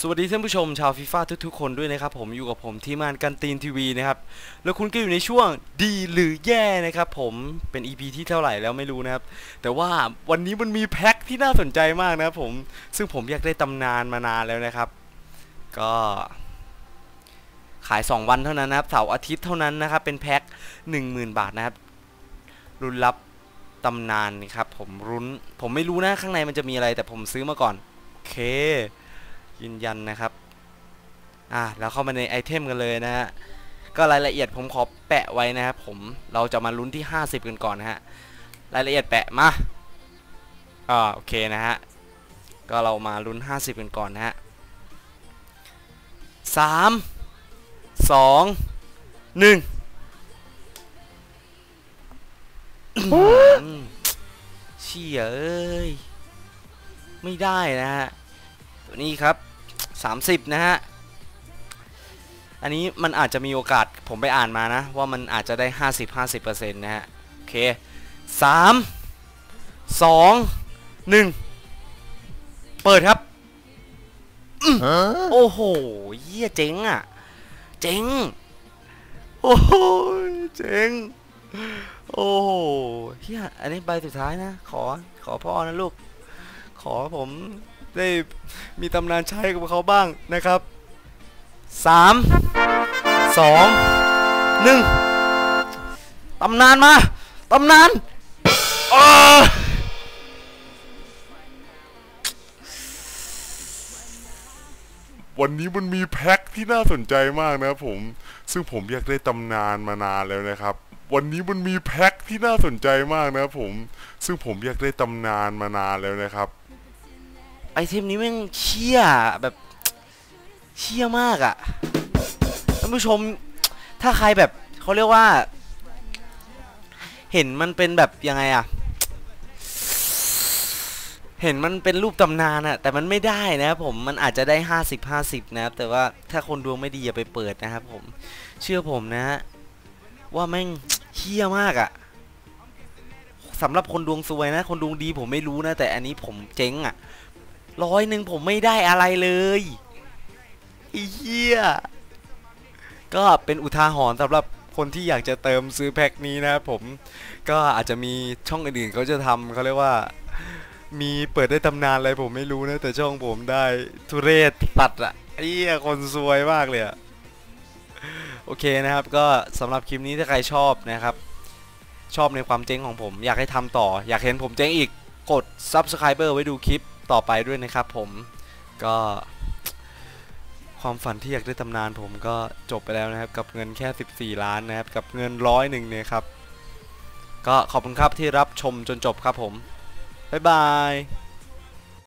สวัสดีท่านผู้ชมชาวฟีฟ่าทุกๆคนด้วยนะครับผมอยู่กับผมทีมงานกันตีนทีวีนะครับแล้วคุณก็อยู่ในช่วงดีหรือแย่นะครับผมเป็น EP ที่เท่าไหร่แล้วไม่รู้นะครับแต่ว่าวันนี้มันมีแพ็คที่น่าสนใจมากนะครับผมซึ่งผมอยากได้ตำนานมานานแล้วนะครับ ก็ ขาย 2 วันเท่านั้นนะครับเสาร์อาทิตย์เท่านั้นนะครับเป็นแพ็ค10,000 บาทนะครับรุนรับตำนานนี่ครับผมรุนผมไม่รู้นะข้างในมันจะมีอะไรแต่ผมซื้อมาก่อนโอเค ยืนยันนะครับอะแล้วเข้ามาในไอเทมกันเลยนะฮะก็รายละเอียดผมขอแปะไว้นะครับผมเราจะมาลุ้นที่ 50 กันก่อนนะฮะรายละเอียดแปะมาอ่าโอเคนะฮะก็เรามาลุ้น 50 กันก่อนนะฮะสามสองหนึ่งเชี่ยเอ้ย ไม่ได้นะฮะตัว นี้ครับ 30 นะฮะ อันนี้มันอาจจะมีโอกาสผมไปอ่านมานะ ว่ามันอาจจะได้ 50-50%นะฮะ โอเค 3 2 1 เปิดครับอื้อโอ้โหเยี่ยเจ๋งอะ เจ๋ง โอ้โหเจ๋งโอ้โหเฮียอันนี้ใบสุดท้ายนะ ขอ ขอพ่อนะลูก ขอผม ได้มีตำนานใช้กับเขาบ้างนะครับ 3 2 1 ตำนานมา ตำนานอ้าวันนี้มันมีแพ็คที่น่าสนใจมากนะครับผม ซึ่งผมอยากได้ตำนานมานานแล้วนะครับ วันนี้มันมีแพ็คที่น่าสนใจมากนะครับผม ซึ่งผมอยากได้ตำนานมานานแล้วนะครับ ไอเทมนี้แม่งเชี่ยแบบเชี่ยมากอะ่ะท่านผู้ชมถ้าใครแบบเขาเรียกว่า เห็นมันเป็นแบบยังไงอะ่ะ เห็นมันเป็นรูปตำนานอะแต่มันไม่ได้นะครับผมมันอาจจะได้50 50นะครับแต่ว่าถ้าคนดวงไม่ดีอย่าไปเปิดนะครับผมเชื่อผมนะฮะว่าแม่งเชี่ยมากอะ่ะสำหรับคนดวงซวยนะ คนดวงดีผมไม่รู้นะ แต่อันนี้ผมเจ๊งอะ่ะ ร้อยหนึ่งผมไม่ได้อะไรเลยไอ้เหี้ยก็เป็นอุทาหรณ์สำหรับคนที่อยากจะเติมซื้อแพ็คนี้นะครับผมก็อาจจะมีช่องอื่นๆเขาจะทำเขาเรียกว่า มีเปิดได้ตำนานอะไรผมไม่รู้นะ แต่ช่องผมได้ทุเรศตัดอะไอ้เหี้ยคนซวยมากเลยอะโอเคนะครับก็สำหรับคลิปนี้ถ้าใครชอบนะครับ ชอบในความเจ๊งของผม อยากให้ทำต่อ อยากเห็นผมเจ๊งอีกกด Subscriber ไว้ดูคลิป ต่อไปด้วยนะครับผมก็ความฝันที่อยากได้ตำนานผมก็จบไปแล้วนะครับ กับเงินแค่ 14 ล้านนะครับ กับเงินร้อยหนึ่งเนี่ยครับ ก็ขอบคุณครับที่รับชมจนจบครับผม บ๊ายบาย